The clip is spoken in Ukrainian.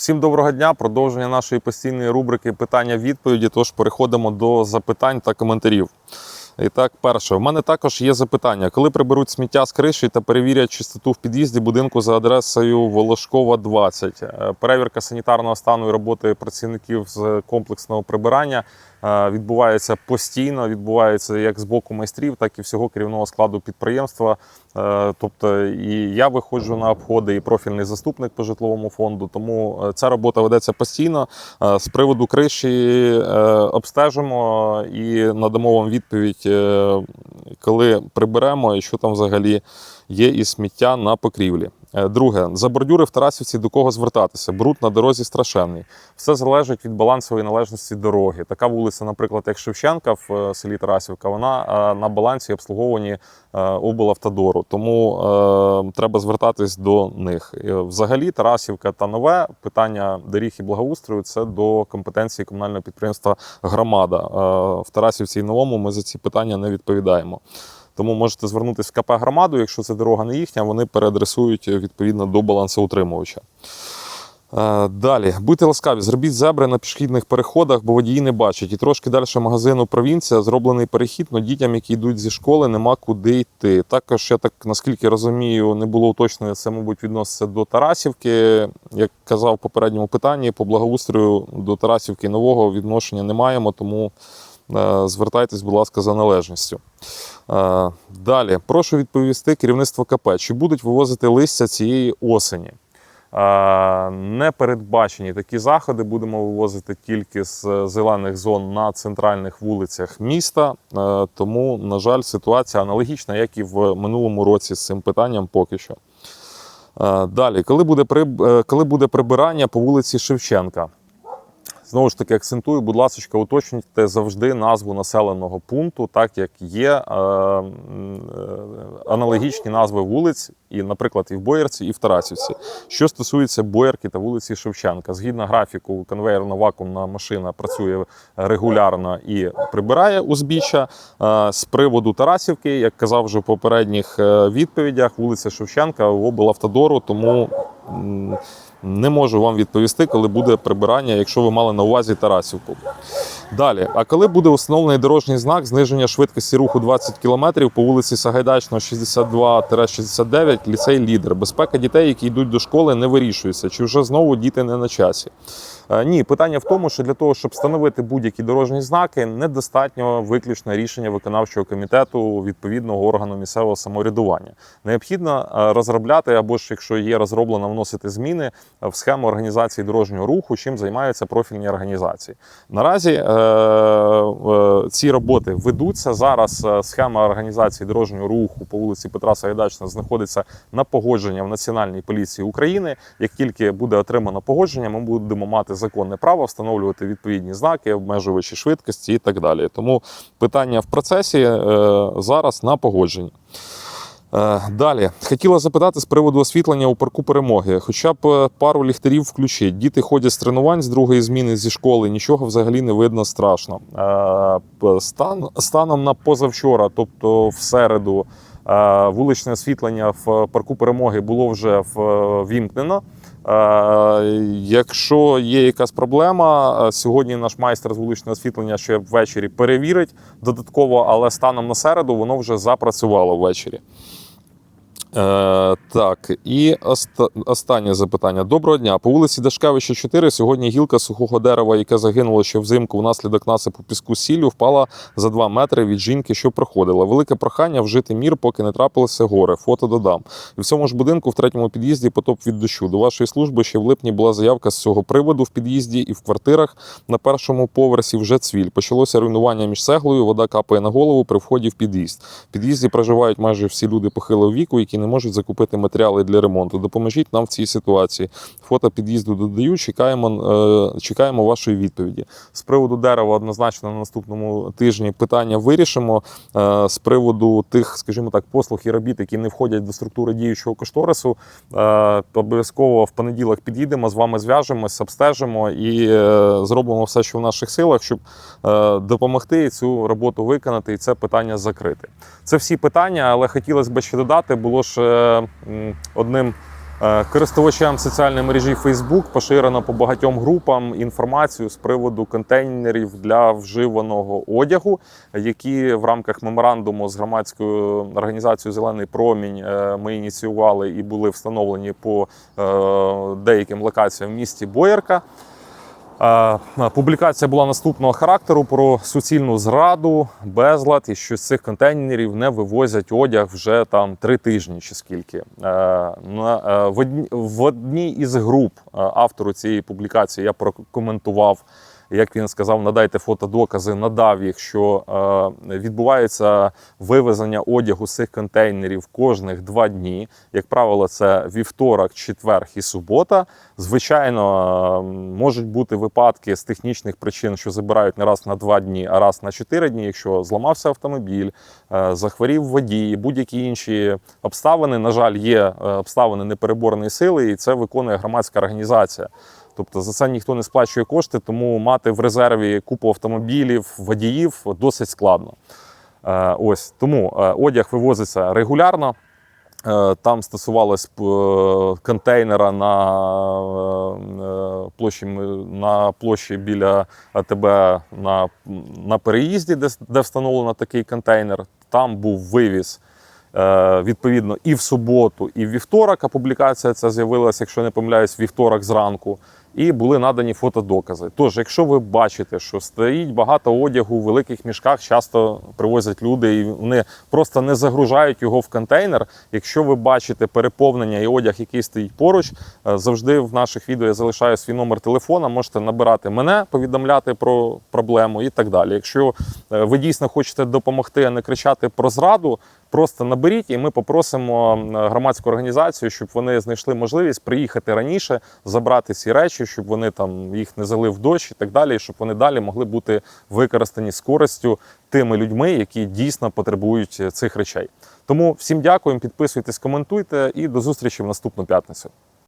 Всім доброго дня. Продовження нашої постійної рубрики питання-відповіді. Тож переходимо до запитань та коментарів. І так, перше, у мене також є запитання. Коли приберуть сміття з криші та перевірять чистоту в під'їзді будинку за адресою Волошкова 20? Е, Перевірка санітарного стану і роботи працівників з комплексного прибирання відбувається постійно, відбувається як з боку майстрів, так і всього керівного складу підприємства. Е, Тобто і я виходжу на обходи, і профільний заступник по житловому фонду. Тому е, ця робота ведеться постійно. Е, З приводу криші обстежимо і надамо вам відповідь, коли приберемо і що там взагалі є із сміття на покрівлі. Е, Друге, за бордюри в Тарасівці до кого звертатися? Бруд на дорозі страшенний. Все залежить від балансової належності дороги. Така вулиця, наприклад, як Шевченка в е, селі Тарасівка, вона е, на балансі обслуговувані е, облавтодору. Тому е, треба звертатись до них. Взагалі, Тарасівка та нове питання доріг і благоустрою це до компетенції комунального підприємства Громада. Е, В Тарасівці і новому ми за ці питання не відповідаємо. Тому можете звернутися в КП громаду, якщо це дорога не їхня, вони переадресують е, відповідно до балансоутримувача. Е, Далі, будьте ласкаві, зробіть зебри на пішохідних переходах, бо водії не бачать. І трошки далі магазину провінція зроблений перехід, але дітям, які йдуть зі школи, нема куди йти. Також я так наскільки розумію, не було уточнено, це, мабуть, відноситься до Тарасівки. Як казав в попередньому питанні, по благоустрою до Тарасівки нового відношення не маємо, тому звертайтесь, будь ласка, за належністю. Е, Далі, прошу відповісти керівництво КП, чи будуть вивозити листя цієї осені? Е, Не передбачені такі заходи. Будемо вивозити тільки з зелених зон на центральних вулицях міста. Е, Тому, на жаль, ситуація аналогічна, як і в минулому році з цим питанням поки що. Е, Далі, коли буде, е, коли буде прибирання по вулиці Шевченка? Знову ж таки, акцентую, будь ласка, уточнюйте завжди назву населеного пункту, так як є е, е, аналогічні назви вулиць, і, наприклад, і в Боярці, і в Тарасівці. Що стосується Боярки та вулиці Шевченка, згідно графіку, конвейерна вакуумна машина працює регулярно і прибирає узбіччя. Е, з приводу Тарасівки, як казав вже в попередніх е, відповідях, вулиця Шевченка в облавтодору, тому. Не можу вам відповісти, коли буде прибирання, якщо ви мали на увазі Тарасівку. Далі, а коли буде встановлений дорожній знак зниження швидкості руху 20 км по вулиці Сагайдачного 62-69, ліцей лідер. Безпека дітей, які йдуть до школи, не вирішується. Чи вже знову діти не на часі? Е, Ні, питання в тому, що для того, щоб встановити будь-які дорожні знаки, недостатньо виключно рішення виконавчого комітету відповідного органу місцевого самоврядування. Необхідно е, розробляти або ж, якщо є розроблено, вносити зміни в схему організації дорожнього руху, чим займаються профільні організації. Наразі е, ці роботи ведуться. Зараз е, схема організації дорожнього руху по вулиці Петра Сагайдачного знаходиться на погодження в Національній поліції України. Як тільки буде отримано погодження, ми будемо мати законне право встановлювати відповідні знаки, обмежувачі швидкості і так далі. Тому питання в процесі е, зараз на погодженні. Е, Далі хотіла запитати з приводу освітлення у парку перемоги. Хоча б е, пару ліхтарів включить. Діти ходять з тренувань з другої зміни зі школи, нічого взагалі не видно страшно. Е, Стан, станом на позавчора, тобто в середу, вуличне освітлення в парку перемоги було вже ввімкнено. Е, Якщо є якась проблема, е, сьогодні наш майстер з вуличного освітлення ще ввечері перевірить додатково, але станом на середу воно вже запрацювало ввечері. Е, так, і оста- останнє запитання. Доброго дня. По вулиці Дашкевича 4 сьогодні гілка сухого дерева, яке загинуло ще взимку внаслідок насипу піску сіллю, впала за 2 метри від жінки, що проходила. Велике прохання вжити мір, поки не трапилося горе. Фото додам. І в цьому ж будинку в третьому під'їзді потоп від дощу. До вашої служби ще в липні була заявка з цього приводу в під'їзді і в квартирах на першому поверсі вже цвіль. Почалося руйнування між цеглою, вода капає на голову при вході в під'їзд. В під'їзді проживають майже всі люди похилого віку, які не можуть закупити матеріали для ремонту. Допоможіть нам в цій ситуації. Фото під'їзду додаю. Чекаємо, е, чекаємо вашої відповіді. З приводу дерева однозначно на наступному тижні питання вирішимо. Е, З приводу тих, скажімо так, послуг і робіт, які не входять до структури діючого кошторису, е, обов'язково в понеділок під'їдемо, з вами зв'яжемось, обстежимо і зробимо все, що в наших силах, щоб допомогти цю роботу виконати і це питання закрити. Це всі питання, але хотілося б ще додати, було ж е, м, одним Е, Користувачам соціальної мережі Facebook поширено по багатьом групам інформацію з приводу контейнерів для вживаного одягу, які в рамках меморандуму з громадською організацією Зелений промінь е, ми ініціювали і були встановлені по е, деяким локаціям в місті Боярка. Публікація була наступного характеру про суцільну зраду, безлад, і що з цих контейнерів не вивозять одяг вже там три тижні чи скільки. Е, е, В одній із груп е, автору цієї публікації я прокоментував. Як він сказав, надайте фотодокази, надав їх, що е, відбувається вивезення одягу з цих контейнерів кожних два дні. Як правило, це вівторок, четверг і субота. Звичайно, можуть бути випадки з технічних причин, що забирають не раз на два дні, а раз на чотири дні. Якщо зламався автомобіль, е, захворів водій, будь-які інші обставини. На жаль, є е, обставини непереборної сили, і це виконує громадська організація. Тобто за це ніхто не сплачує кошти, тому мати в резерві купу автомобілів, водіїв досить складно. Е, Ось тому е, одяг вивозиться регулярно. Е, Там стосувалось контейнера на площі на площі біля АТБ на, на переїзді, де, де встановлено такий контейнер. Там був вивіз. Відповідно, і в суботу, і в вівторок. А публікація ця з'явилася, якщо не помиляюсь, вівторок зранку. І були надані фотодокази. Тож, якщо ви бачите, що стоїть багато одягу у великих мішках, часто привозять люди, і вони просто не загружають його в контейнер. Якщо ви бачите переповнення і одяг, який стоїть поруч, е, завжди в наших відео я залишаю свій номер телефона. Можете набирати мене, повідомляти про проблему і так далі. Якщо е, ви дійсно хочете допомогти, а не кричати про зраду. Просто наберіть, і ми попросимо громадську організацію, щоб вони знайшли можливість приїхати раніше, забрати ці речі, щоб вони там їх не залив дощ і так далі, і щоб вони далі могли бути використані з користю тими людьми, які дійсно потребують е, цих речей. Тому всім дякуємо, підписуйтесь, коментуйте і до зустрічі в наступну п'ятницю.